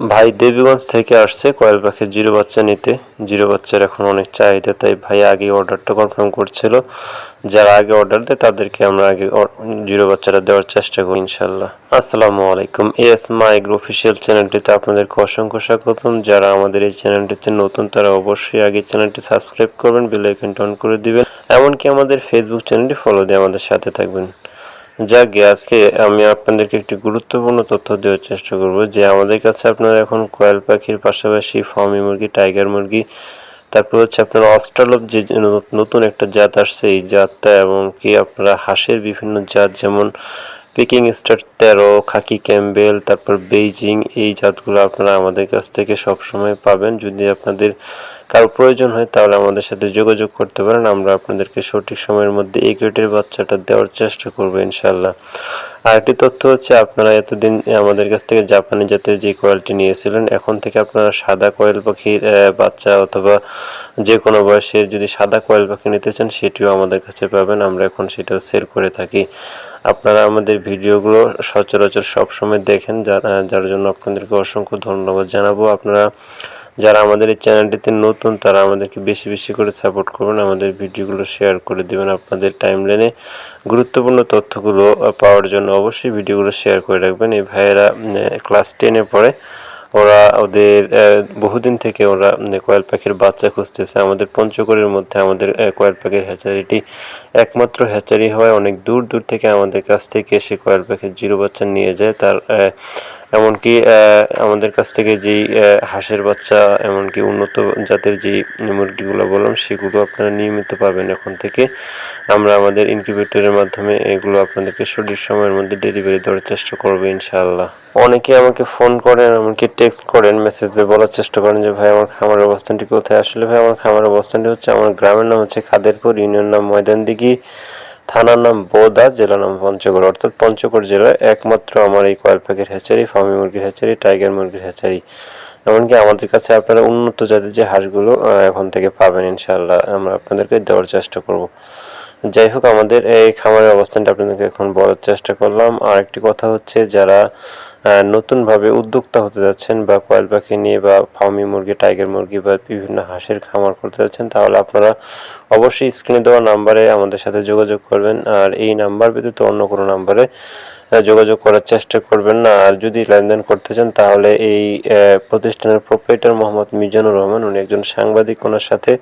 ভাই দেবীগঞ্জ থেকে আসছে, কয়েল পাখির জিরো বাচ্চা নিতে। জিরো বাচ্চার এখন অনেক চাহিদা, তাই ভাই আগে অর্ডারটা কনফার্ম করছিল। যারা আগে অর্ডার দেয়, তাদেরকে আমরা আগে জিরো বাচ্চাটা দেওয়ার চেষ্টা করি, ইনশাল্লাহ। আসসালামু আলাইকুম। এস মাইগ্রো অফিসিয়াল চ্যানেলটিতে আপনাদেরকে অসংখ্য স্বাগতম। যারা আমাদের এই চ্যানেলটিতে নতুন, তারা অবশ্যই আগে চ্যানেলটি সাবস্ক্রাইব করবেন বেল আইকনটি অন করে দিবেন। এমনকি আমাদের ফেসবুক চ্যানেলটি ফলো দিয়ে আমাদের সাথে থাকবেন। যাক আজকে আমি আপনাদেরকে একটি গুরুত্বপূর্ণ তথ্য দেওয়ার চেষ্টা করব যে আমাদের কাছে আপনারা এখন কয়েল পাখির পাশাপাশি ফার্মি মুরগি, টাইগার মুরগি, তারপর হচ্ছে আপনার অস্ট্রালভ যে যে নতুন একটা জাত আসছে এই জাতটা এবং কি আপনারা হাঁসের বিভিন্ন জাত যেমন পিকিং স্টার তেরো খাকি ক্যাম্বেল তারপর বেইজিং এই জাতগুলো আপনারা আমাদের কাছ থেকে সবসময় পাবেন। যদি আপনাদের কারও প্রয়োজন হয়, তাহলে আমাদের সাথে যোগাযোগ করতে পারেন। আমরা আপনাদেরকে সঠিক সময়ের মধ্যে এই গ্রেডের বাচ্চাটা দেওয়ার চেষ্টা করব ইনশাল্লাহ আরেকটি তথ্য হচ্ছে আপনারা এতদিন আমাদের কাছ থেকে জাপানি জাতের যে কোয়ালিটি নিয়েছিলেন, এখন থেকে আপনারা সাদা কোয়েল পাখির বাচ্চা অথবা যে কোনো বয়সে যদি সাদা কোয়েল পাখি নিতে চান, সেটিও আমাদের কাছে পাবেন। আমরা এখন সেটাও সেল করে থাকি। আপনারা আমাদের ভিডিওগুলো সচরাচর সবসময় দেখেন। যার যার জন্য আপনাদেরকে অসংখ্য ধন্যবাদ জানাব। আপনারা যারা আমাদের এই চ্যানেলটিতে নতুন, তারা আমাদেরকে বেশি বেশি করে সাপোর্ট করবেন, আমাদের ভিডিওগুলো শেয়ার করে দেবেন। আপনাদের টাইমলাইনে গুরুত্বপূর্ণ তথ্যগুলো পাওয়ার জন্য অবশ্যই ভিডিওগুলো শেয়ার করে রাখবেন। এই ভাইয়েরা ক্লাস টেনে পড়ে, ওরা ওদের বহুদিন থেকে ওরা কয়েল পাখির বাচ্চা খুঁজতেছে। আমাদের পঞ্চগড়ের মধ্যে আমাদের কয়েল পাখির হ্যাচারিটি একমাত্র হ্যাচারি হওয়ায় অনেক দূর দূর থেকে আমাদের কাছ থেকে এসে কয়েল পাখির জিরো বাচ্চা নিয়ে যায়। তার এমনকি আমাদের কাছ থেকে যেই হাঁসের বাচ্চা, এমনকি উন্নত জাতের যে মুরগিগুলো বললাম, সেগুলো আপনারা নিয়মিত পাবেন এখন থেকে। আমরা আমাদের ইনকিউবেটরের মাধ্যমে এগুলো আপনাদেরকে সঠিক সময়ের মধ্যে ডেলিভারি দেওয়ার চেষ্টা করব, ইনশাআল্লাহ। অনেকে আমাকে ফোন করেন এমনকি টেক্সট করেন মেসেজে বলার চেষ্টা করেন যে, ভাই, আমার খামারের অবস্থানটি কোথায়? আসলে ভাই, আমার খামারের অবস্থানটি হচ্ছে, আমার গ্রামের নাম হচ্ছে খাদেরপুর, ইউনিয়ন নাম ময়দানদিঘি। থানার নাম বোদা, জেলার নাম পঞ্চগড়। অর্থাৎ পঞ্চগড় জেলার একমাত্র আমার এই কয়েল পাখির হ্যাচারি, ফার্মি মুরগির হ্যাচারি, টাইগার মুরগির হ্যাচারি। এমনকি আমাদের কাছে আপনারা উন্নত জাতের যে হাঁসগুলো এখন থেকে পাবেন ইনশাল্লাহ আমরা আপনাদেরকে দেওয়ার চেষ্টা করব। যাই হোক আমাদের এই খামারের অবস্থানটা আপনাদেরকে এখন বলার চেষ্টা করলাম। আর একটি কথা হচ্ছে, যারা নতুনভাবে উদ্যোক্তা হতে যাচ্ছেন বা কয়েল পাখি নিয়ে বা ফার্মি মুরগি, টাইগার মুরগি বা বিভিন্ন হাঁসের খামার করতে যাচ্ছেন, তাহলে আপনারা অবশ্যই স্ক্রিনে দেওয়া নাম্বারে আমাদের সাথে যোগাযোগ করবেন। আর এই নাম্বার ব্যতীত অন্য কোনো নাম্বারে যোগাযোগ করার চেষ্টা করবেন না। আর যদি লেনদেন করতে চান, তাহলে এই প্রতিষ্ঠানের প্রোপাইটার মোহাম্মদ মিজানুর রহমান, উনি একজন সাংবাদিক, ওনার সাথে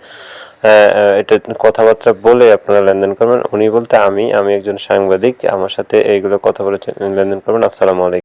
এটা কথাবার্তা বলে আপনারা লেনদেন করবেন। উনি বলতে, আমি আমি একজন সাংবাদিক, আমার সাথে এইগুলো কথা বলে লেনদেন করবেন। আসসালামু আলাইকুম।